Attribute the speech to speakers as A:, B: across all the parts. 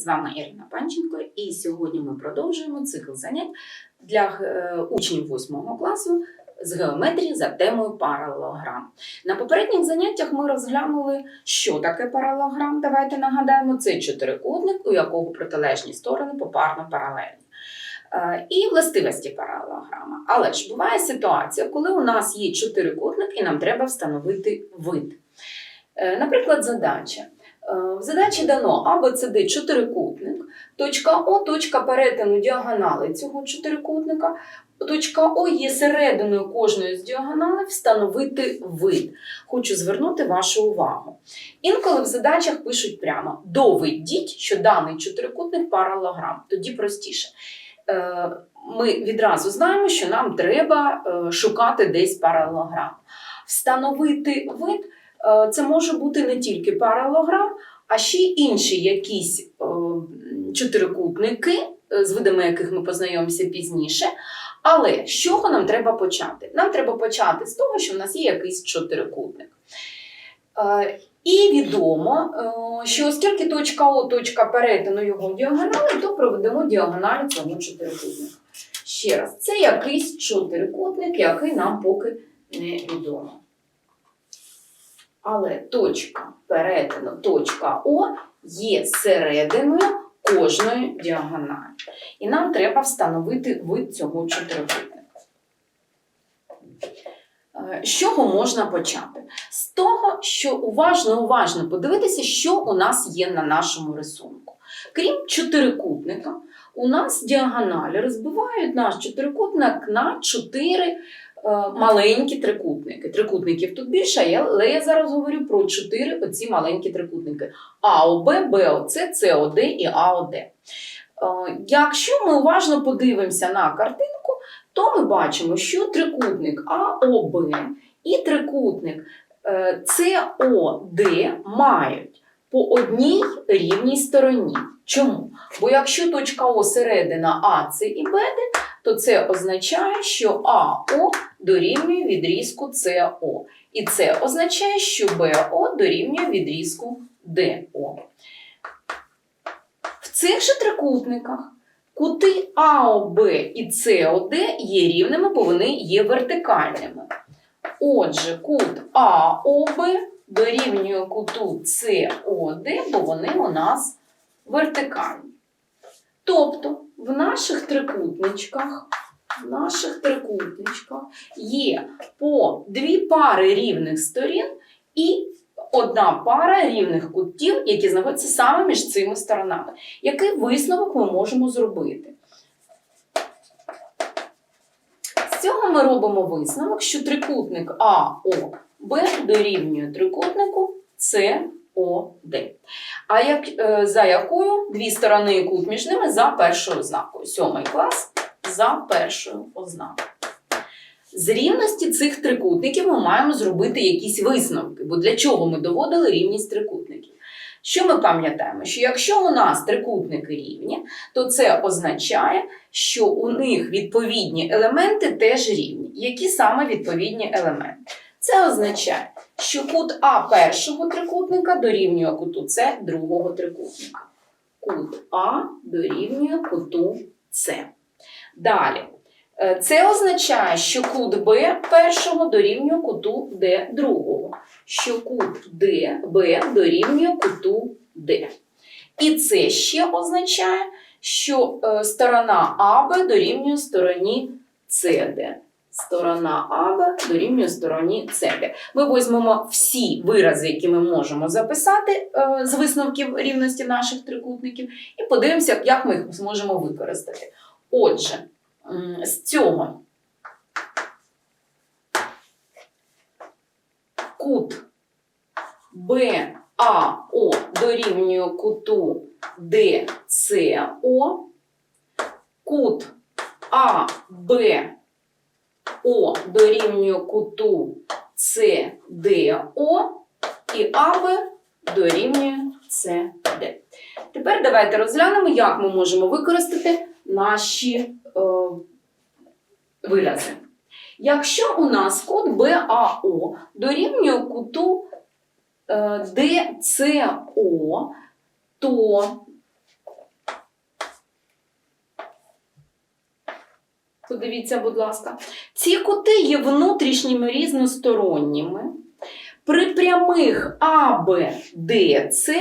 A: З вами Ірина Панченко, і сьогодні ми продовжуємо цикл занять для е, учнів 8 класу з геометрії за темою паралелограм. На попередніх заняттях ми розглянули, що таке паралелограм. Давайте нагадаємо, це чотирикутник, у якого протилежні сторони попарно паралельні. Е, І властивості паралелограма. Але ж буває ситуація, коли у нас є чотирикутник і нам треба встановити вид. Е, Наприклад, задача. Е, В задачі дано А, Б, С, Д чотирикутник, точка О, точка перетину діагонали цього чотирикутника, точка О є серединою кожної з діагоналей встановити вид. Хочу звернути вашу увагу. Інколи в задачах пишуть прямо доведіть, що даний чотирикутник паралелограм, тоді простіше. Е, Ми відразу знаємо, що нам треба е, шукати десь паралелограм. Встановити вид Е, Це може бути не тільки паралелограм, а ще й інші якісь е, чотирикутники, е, з видами яких ми познайомимося пізніше. Але з чого нам треба почати? Нам треба почати з того, що в нас є якийсь чотирикутник. Е, І відомо, е, що оскільки точка О точка перетину його діагоналі, то проведемо діагоналі цього чотирикутника. Ще раз, це якийсь чотирикутник, який нам поки не відомо. Але точка перетину, точка О є серединою кожної діагоналі. І нам треба встановити вид цього чотирикутника. Е, З чого можна почати? З того, що уважно, уважно подивитися, що у нас є на нашому рисунку. Крім чотирикутника, у нас діагоналі розбивають наш чотирикутник на чотири маленькі трикутники. Трикутників тут більше, але я зараз говорю про чотири оці маленькі трикутники: АОБ, БОЦ, СОД і АОД. Е, Якщо ми уважно подивимося на картинку, то ми бачимо, що трикутник АОБ і трикутник е, СОД мають по одній рівній стороні. Чому? Бо якщо точка О середина АЦ і БД, то це означає, що АО дорівнює відрізку СО. І це означає, що БО дорівнює відрізку ДО. В цих же трикутниках кути АОБ і СОД є рівними, бо вони є вертикальними. Отже, кут АОБ дорівнює куту СОД, бо вони у нас вертикальні. Тобто в наших трикутничках, в наших трикутничках є по дві пари рівних сторін і одна пара рівних кутів, які знаходяться саме між цими сторонами. Який висновок ми можемо зробити? З цього ми робимо висновок, що трикутник АОБ дорівнює трикутнику СОД. А як, е, за якою дві сторони і кут між ними за першою ознакою. Сьомий клас за першою ознакою. З рівності цих трикутників ми маємо зробити якісь висновки, бо для чого ми доводили рівність трикутників? Що ми пам'ятаємо? Що якщо у нас трикутники рівні, то це означає, що у них відповідні елементи теж рівні. Які саме відповідні елементи? Це означає, що кут А першого трикутника дорівнює куту С другого трикутника. Кут А дорівнює куту С. Далі. Е, Це означає, що кут Б першого дорівнює куту Д другого, що кут Д, Б дорівнює куту Д. І це ще означає, що е, сторона АБ дорівнює стороні СД. Сторона АБ дорівнює стороні СД. Ми візьмемо всі вирази, які ми можемо записати е, з висновків рівності наших трикутників, і подивимося, як ми їх зможемо використати. Отже, з цього кут БАО дорівнює куту ДСО, кут АБО дорівнює куту СДО і АБ дорівнює СД. Тепер давайте розглянемо, як ми можемо використати наші е, вирази. Якщо у нас код БАО дорівнює куту е, ДЦО, то Подивіться, будь ласка. Ці кути є внутрішніми різносторонніми. При прямих А, Б, Д, С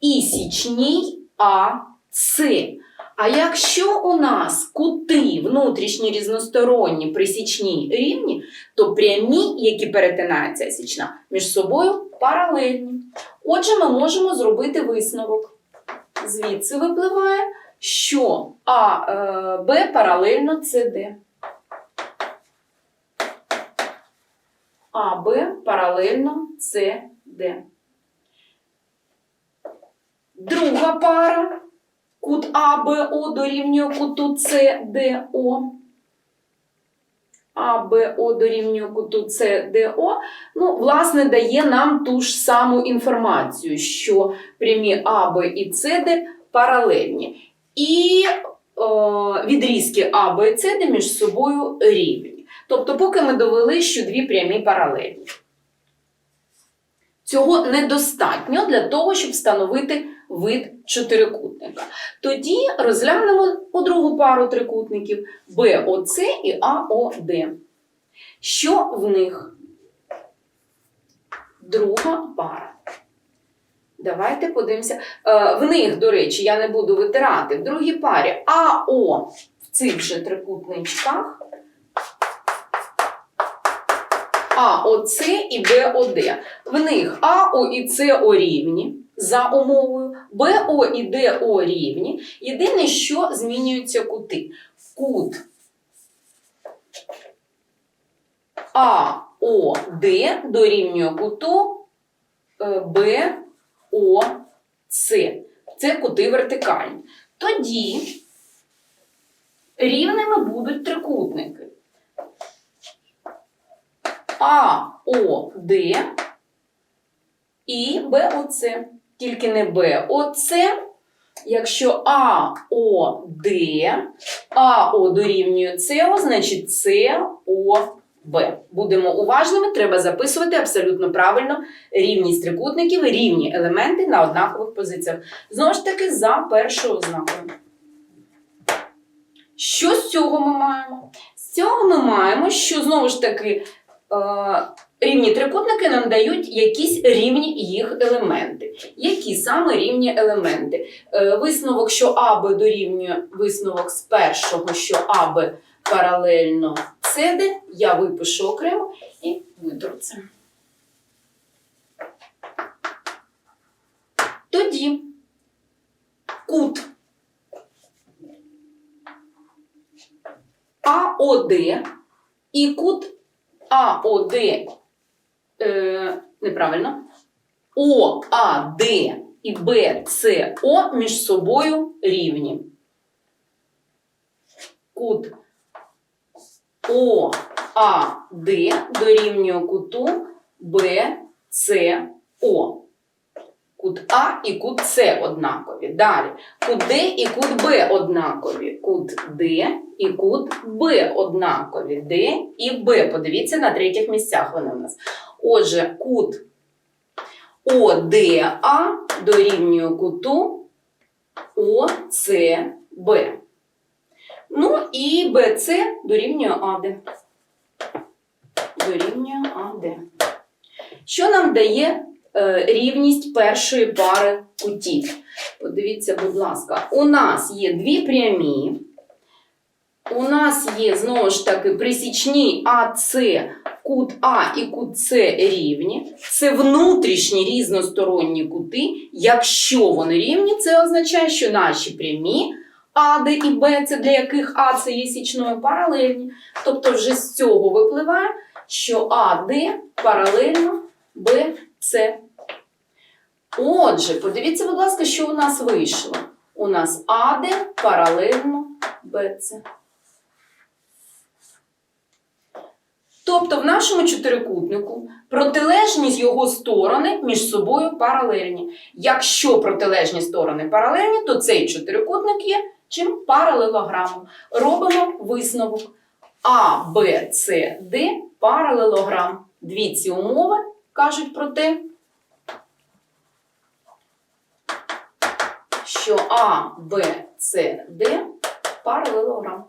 A: і січній А, С. А якщо у нас кути внутрішні різносторонні при січній рівні, то прямі, які перетинаються січна, між собою паралельні. Отже, ми можемо зробити висновок. Звідси випливає, що А, е, Б паралельно СД. А, Б паралельно СД. Друга пара. Кут АБО дорівнює куту СДО. АБО дорівнює куту СДО. Ну, власне, дає нам ту ж саму інформацію, що прямі АБ і СД паралельні. І е, відрізки А, Б С між собою рівні. Тобто, поки ми довели, що дві прямі паралельні. Цього недостатньо для того, щоб встановити вид чотирикутника. Тоді розглянемо у другу пару трикутників БОЦ і АОД. Що в них? Друга пара. Давайте подивимося. Е, В них, до речі, я не буду витирати. В другій парі АО в цих же трикутничках. АОЦ і БОД. В них АО і СО рівні за умовою, БО і ДО рівні. Єдине, що змінюються кути. Кут АОД дорівнює куту е, БОЦ. Це кути вертикальні. Тоді рівними будуть трикутники. АОД і БОЦ. Тільки не БОЦ. Якщо АОД, АО дорівнює СО, значить СОБ. Будемо уважними, треба записувати абсолютно правильно рівність трикутників, рівні елементи на однакових позиціях. Знову ж таки, за першою ознакою. Що з цього ми маємо? З цього ми маємо, що знову ж таки е, рівні трикутники нам дають якісь рівні їх елементи. Які саме рівні елементи? Е, Висновок, що АБ дорівнює висновок з першого, що АБ паралельно СД, я випишу окремо і витру це. Тоді кут АОД і кут АОД е, неправильно. ОАД і БЦО між собою рівні. Кут ОАД дорівнює куту БЦО. Кут А і кут С однакові. Далі. Кут Д і кут Б однакові. Кут Д і кут Б однакові. Д і Б. Подивіться на третіх місцях вони у нас. Отже, кут ОДА дорівнює куту ОЦБ. Ну і БЦ дорівнює АД. Дорівнює АД. Що нам дає е, рівність першої пари кутів? Подивіться, будь ласка, у нас є дві прямі. У нас є знову ж таки присічні АЦ, кут А і кут С рівні. Це внутрішні різносторонні кути. Якщо вони рівні, це означає, що наші прямі АД і Б, це для яких А це є січною паралельні. Тобто вже з цього випливає, що АД паралельно БЦ. Отже, подивіться, будь ласка, що у нас вийшло. У нас АД паралельно БЦ. Тобто в нашому чотирикутнику протилежність його сторони між собою паралельні. Якщо протилежні сторони паралельні, то цей чотирикутник є чим паралелограмом. Робимо висновок А, Б, С, Д паралелограм. Дві ці умови кажуть про те, що А, Б, С, Д паралелограм.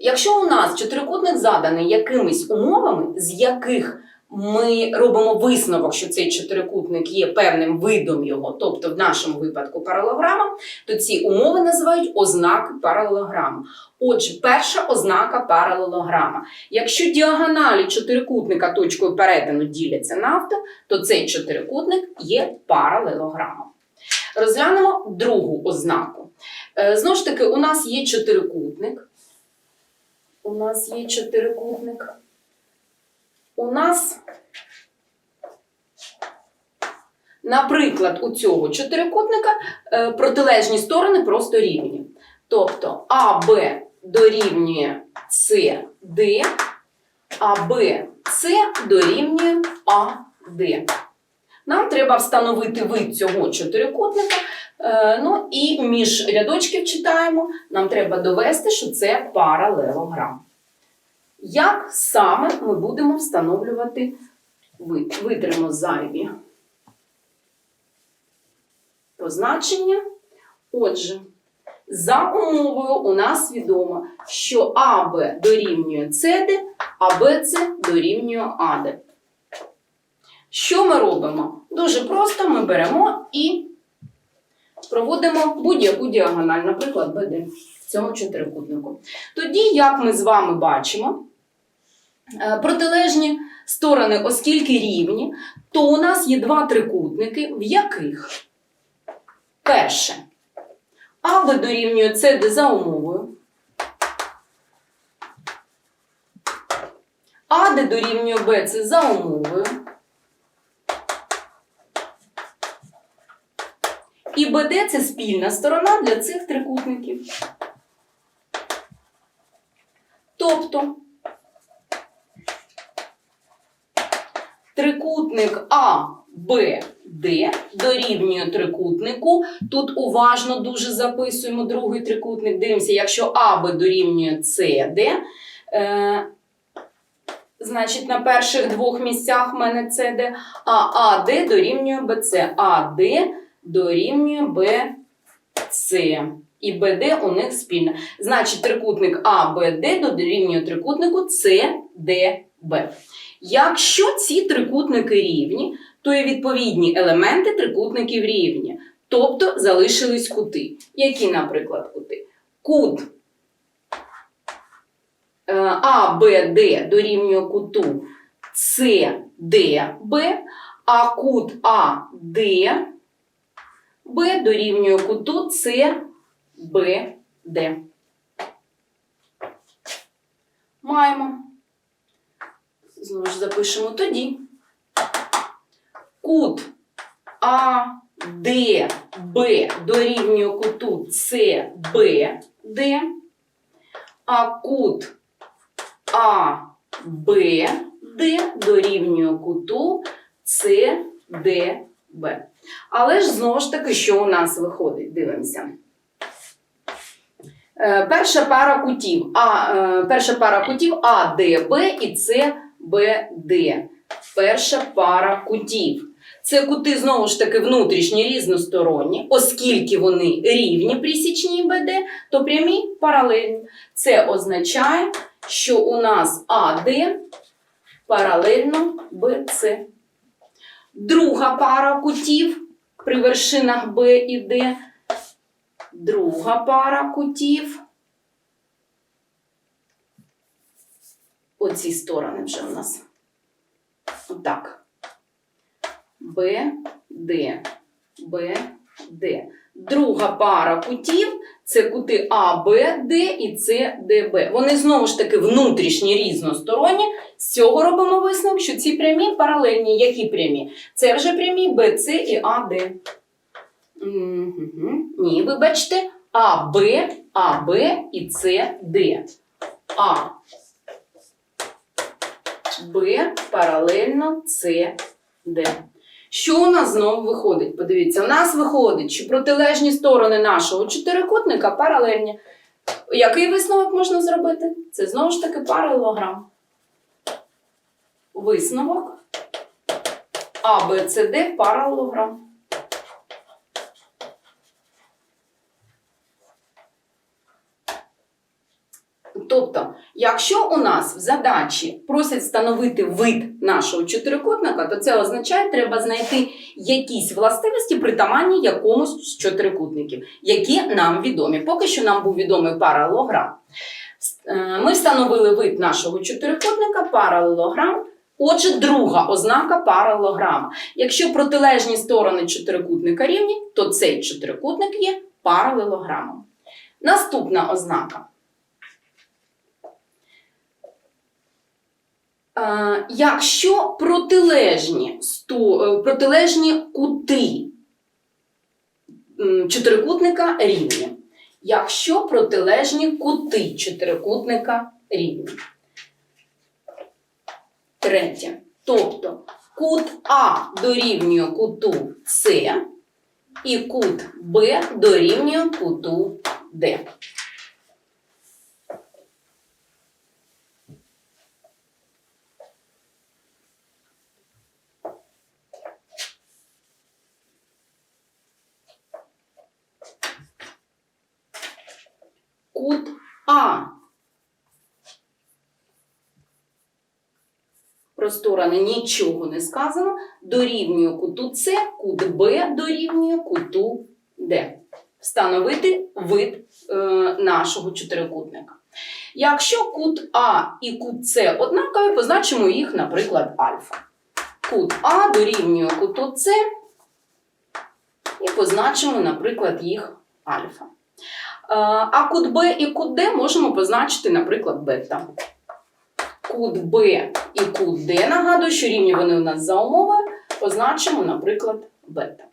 A: Якщо у нас чотирикутник заданий якимись умовами, з яких ми робимо висновок, що цей чотирикутник є певним видом його, тобто в нашому випадку паралограма, то ці умови називають ознаки паралелограма. Отже, перша ознака паралелограма. Якщо діагоналі чотирикутника точкою перетину діляться навпіл, то цей чотирикутник є паралелограмом. Розглянемо другу ознаку. Е, Знову ж таки, у нас є чотирикутник. У нас є чотирикутник. У нас, наприклад, у цього чотирикутника е, протилежні сторони просто рівні. Тобто АБ дорівнює СД, БС дорівнює АД. Нам треба встановити вид цього чотирикутника. Е, Ну і між рядочків читаємо, нам треба довести, що це паралелограм. Як саме ми будемо встановлювати? Витримо зайві позначення. Отже, за умовою у нас відомо, що АБ дорівнює СД, а БЦ дорівнює АД. Що ми робимо? Дуже просто ми беремо і проводимо будь-яку діагональ, наприклад, БД в цьому чотирикутнику. Тоді, як ми з вами бачимо, протилежні сторони, оскільки рівні, то у нас є два трикутники, в яких перше АБ дорівнює СД за умовою, АД дорівнює БЦ за умовою. І БД це спільна сторона для цих трикутників. Тобто трикутник А, Б, Д дорівнює трикутнику. Тут уважно дуже записуємо другий трикутник. Дивимося, якщо АБ дорівнює СД, е, значить на перших двох місцях в мене СД, а АД дорівнює БЦ. АД дорівнює БЦ. І БД у них спільна. Значить, трикутник АБД дорівнює трикутнику СДБ. Якщо ці трикутники рівні, то і відповідні елементи трикутників рівні. Тобто залишились кути. Які, наприклад, кути? Кут е, АБД дорівнює куту СДБ, а кут АД Б дорівнює куту СБД. Маємо. Знову ж запишемо тоді. Кут АДБ дорівнює куту СБД, а кут АБД дорівнює куту СДБ. Але ж знову ж таки, що у нас виходить? Дивимося. Е, перша пара кутів, а, е, перша пара кутів АДБ і СБД. Перша пара кутів. Це кути знову ж таки внутрішні різносторонні, оскільки вони рівні присічні БД, то прямі паралельні. Це означає, що у нас АД паралельно БЦ. Друга пара кутів при вершинах Б і Д. Друга пара кутів. Оці сторони вже у нас. Отак. Б, Д, Б, Д. Друга пара кутів це кути А, Б, Д і С, Д, Б. Вони знову ж таки внутрішні різносторонні. З цього робимо висновок, що ці прямі паралельні. Які прямі? Це вже прямі Б, С і А, Д. Мгм. Ні, вибачте, А, Б, А, Б і С, Д. А, Б паралельно С, Д. Що у нас знову виходить? Подивіться, у нас виходить, що протилежні сторони нашого чотирикутника паралельні. Який висновок можна зробити? Це знову ж таки паралелограм. Висновок А, Б, С, Д паралелограм. Тобто, якщо у нас в задачі просять встановити вид нашого чотирикутника, то це означає, треба знайти якісь властивості притаманні якомусь з чотирикутників, які нам відомі. Поки що нам був відомий паралелограм. Е, Ми встановили вид нашого чотирикутника, паралелограм. Отже, друга ознака паралелограма. Якщо протилежні сторони чотирикутника рівні, то цей чотирикутник є паралелограмом. Наступна ознака. Якщо протилежні, е, протилежні кути чотирикутника рівні. Якщо протилежні кути чотирикутника рівні. Третє. Тобто кут А дорівнює куту С і кут Б дорівнює куту Д. Кут А. Просторана нічого не сказано. Дорівнює куту С, кут Б дорівнює куту Д. Встановити вид е, нашого чотирикутника. Якщо кут А і кут С однакові, позначимо їх, наприклад, альфа. Кут А дорівнює куту С і позначимо, наприклад, їх альфа. Е, А кут Б і кут Д можемо позначити, наприклад, бета. Кут Б і кут Д, нагадую, що рівні вони у нас за умовою, позначимо, наприклад, бета.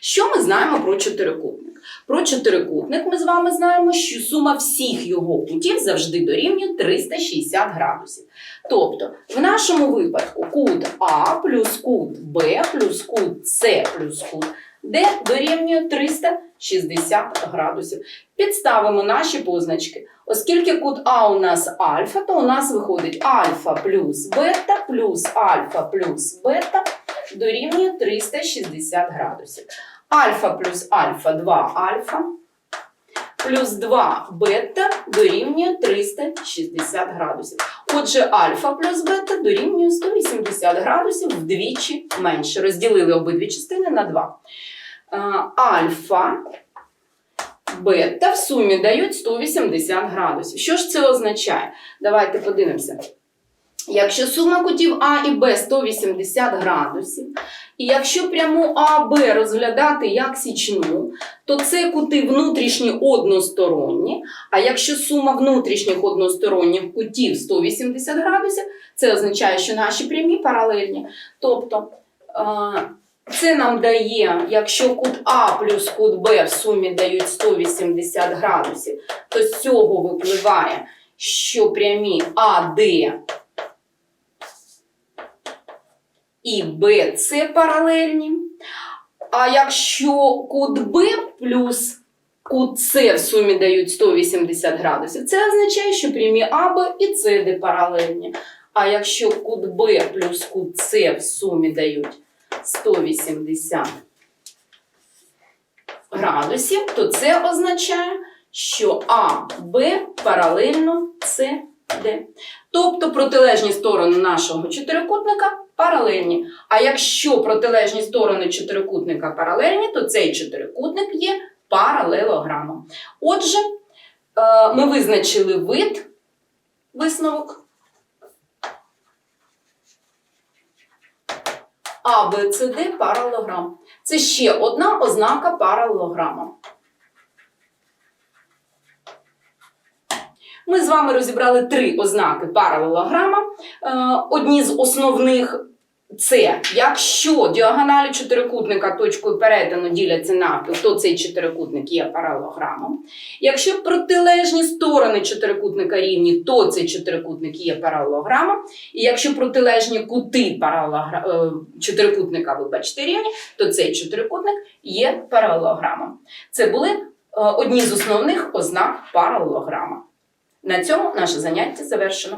A: Що ми знаємо про чотирикутник? Про чотирикутник ми з вами знаємо, що сума всіх його кутів завжди дорівнює 360 градусів. Тобто, в нашому випадку кут А плюс кут Б плюс кут С плюс кут Д дорівнює 360 градусів. Підставимо наші позначки. Оскільки кут А у нас альфа, то у нас виходить альфа плюс бета плюс альфа плюс бета дорівнює 360 градусів. Альфа плюс альфа 2 альфа плюс 2 бета дорівнює 360 градусів. Отже, альфа плюс бета дорівнює 180 градусів вдвічі менше. Розділили обидві частини на 2. Е, Альфа бета в сумі дають 180 градусів. Що ж це означає? Давайте подивимося. Якщо сума кутів А і Б 180 градусів, і якщо пряму АБ розглядати як січну, то це кути внутрішні односторонні. А якщо сума внутрішніх односторонніх кутів 180 градусів, це означає, що наші прямі паралельні. Тобто е, це нам дає, якщо кут А плюс кут Б в сумі дають 180 градусів, то з цього випливає, що прямі АД і БЦ паралельні. А якщо кут Б плюс кут С в сумі дають 180 градусів, це означає, що прямі АБ і СД паралельні. А якщо кут Б плюс кут С в сумі дають 180 градусів, то це означає, що А, Б паралельно С, Д. Тобто протилежні сторони нашого чотирикутника паралельні. А якщо протилежні сторони чотирикутника паралельні, то цей чотирикутник є паралелограмом. Отже, е, ми визначили вид висновок. А, Б, С, Д паралелограм. Це ще одна ознака паралелограма. Ми з вами розібрали три ознаки паралелограма. Е, Одні з основних це якщо діагоналі чотирикутника точкою перетину діляться навпіл, то цей чотирикутник є паралелограмом. Якщо протилежні сторони чотирикутника рівні, то цей чотирикутник є паралелограмом. І якщо протилежні кути паралелогра... е, чотирикутника, вибачте, рівні, то цей чотирикутник є паралелограмом. Це були е, одні з основних ознак паралелограма. На цьому наше заняття завершено.